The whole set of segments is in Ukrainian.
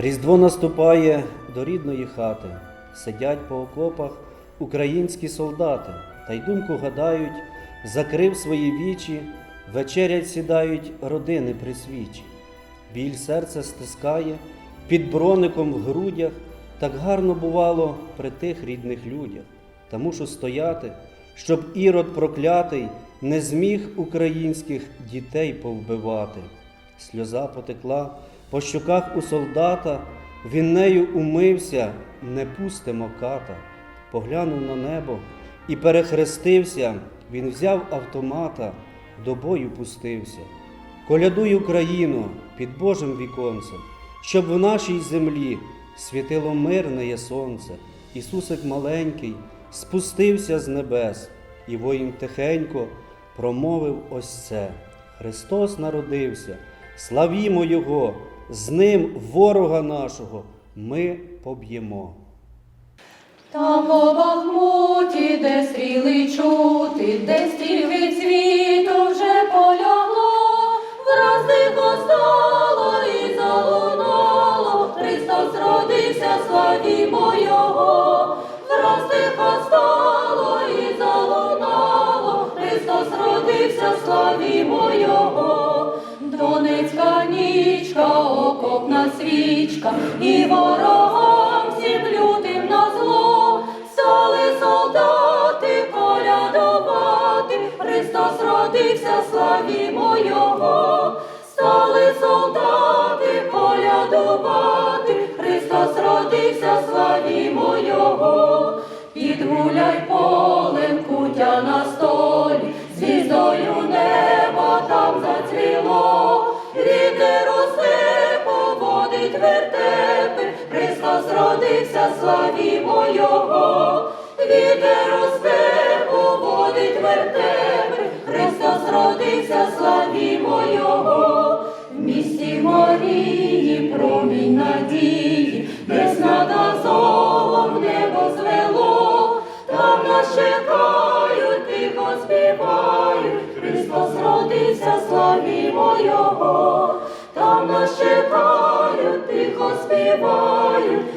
Різдво наступає до рідної хати, сидять по окопах українські солдати, та й думку гадають, закрив свої вічі, вечерять сідають родини при свічі. Біль серця стискає, під броником в грудях, так гарно бувало при тих рідних людях. Та мушу стояти, щоб ірод проклятий не зміг українських дітей повбивати. Сльоза потекла по щоках у солдата, він нею умився, не пустимо ката. Поглянув на небо і перехрестився, він взяв автомата, до бою пустився. Колядуй Україну під Божим віконцем, щоб в нашій землі світило мирне сонце. Ісусик маленький спустився з небес, і воїн тихенько промовив ось це. Христос народився, славімо Його, з ним ворога нашого ми поб'ємо. Там по Бахмуті, де стріли чути, де стільки цвіту вже полягло, враз тихо стало і залунало, Христос родився, славімо Його, враз тихо стало і залунало, Христос родився, славімо Його, Донецька нічка, окопна свічка, і ворогам всім лютим на зло, стали солдати колядувати, Христос родився, славімо Його, стали солдати колядувати, Христос родився, славімо Його, підгуляй полем кутя на родився, славімо Його, вітер усе поводить вертепи, Христос родився, славімо Його, в місті Марії промінь надії, десь над Азовом небо звело, там нас чекають, тихо співають, Христос родився, славімо Його, там нас чекають, тихо співають,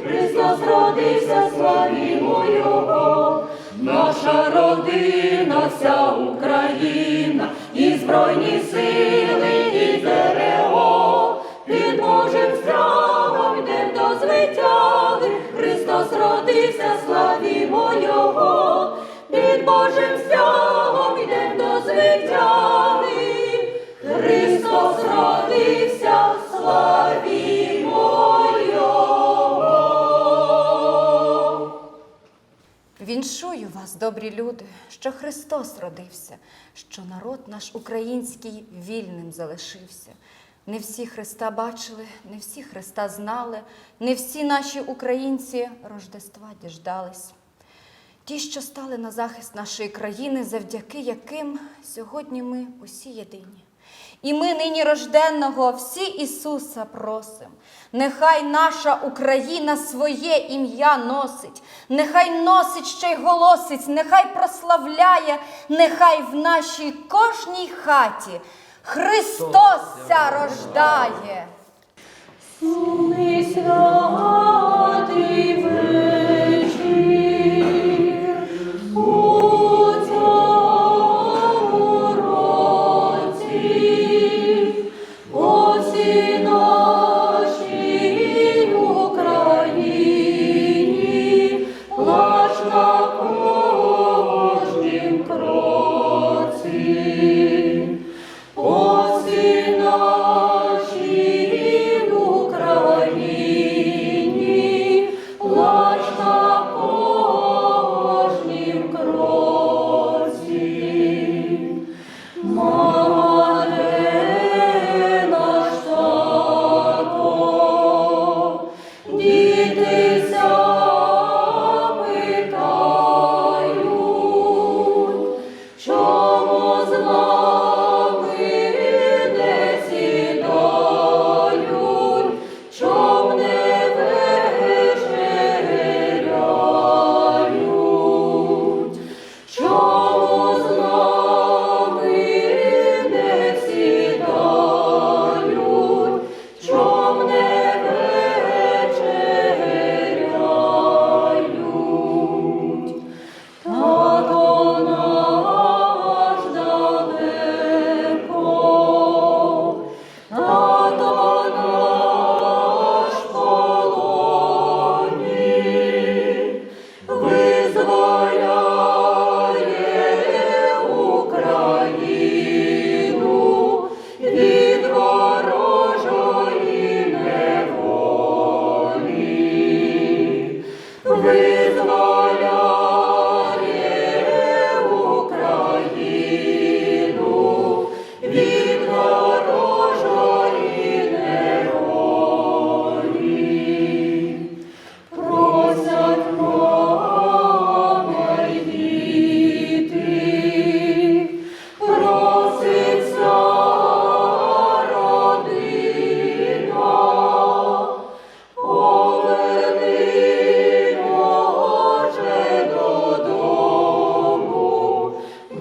Христос родився, славімо Його, наша родина, вся Україна, і Збройні сили, і ЗРО, під Божим стягом йдем до звитяги, Христос родився, славімо Його, під Божим стягом йдем до звитяги, Христос родився, Віншую вас, добрі люди, що Христос родився, що народ наш український вільним залишився. Не всі Христа бачили, не всі Христа знали, не всі наші українці Рождества діждались. Ті, що стали на захист нашої країни, завдяки яким сьогодні ми усі єдині. І ми нині рожденного всі Ісуса просим. Нехай наша Україна своє ім'я носить, нехай носить ще й голосить, нехай прославляє, нехай в нашій кожній хаті Христос ся рождає.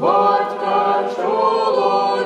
батька чоловіка.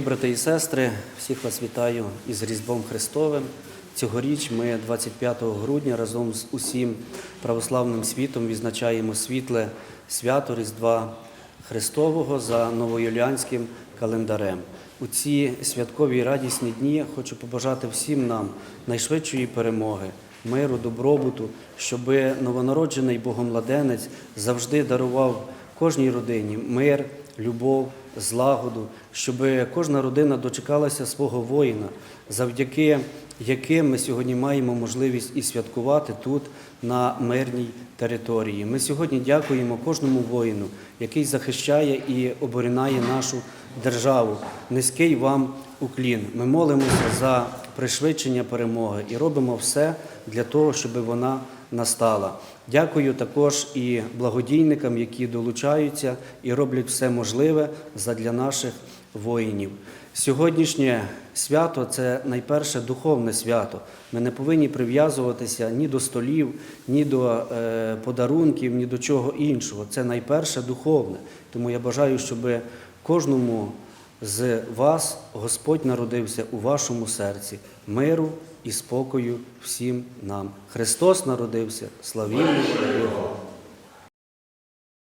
Брати і сестри, всіх вас вітаю із Різдвом Христовим. Цьогоріч ми 25 грудня разом з усім православним світом відзначаємо світле свято Різдва Христового за новоюліанським календарем. У ці святкові радісні дні хочу побажати всім нам найшвидшої перемоги, миру, добробуту, щоб новонароджений Богомладенець завжди дарував кожній родині мир, любов, злагоду, щоб кожна родина дочекалася свого воїна, завдяки яким ми сьогодні маємо можливість і святкувати тут, на мирній території. Ми сьогодні дякуємо кожному воїну, який захищає і обороняє нашу державу. Низький вам уклін. Ми молимося за пришвидшення перемоги і робимо все для того, щоб вона настала. Дякую також і благодійникам, які долучаються і роблять все можливе задля наших воїнів. Сьогоднішнє свято це найперше духовне свято. Ми не повинні прив'язуватися ні до столів, ні до е, подарунків, ні до чого іншого. Це найперше духовне. Тому я бажаю, щоб кожному з вас Господь народився у вашому серці миру і спокою всім нам. Христос народився, славімо Його!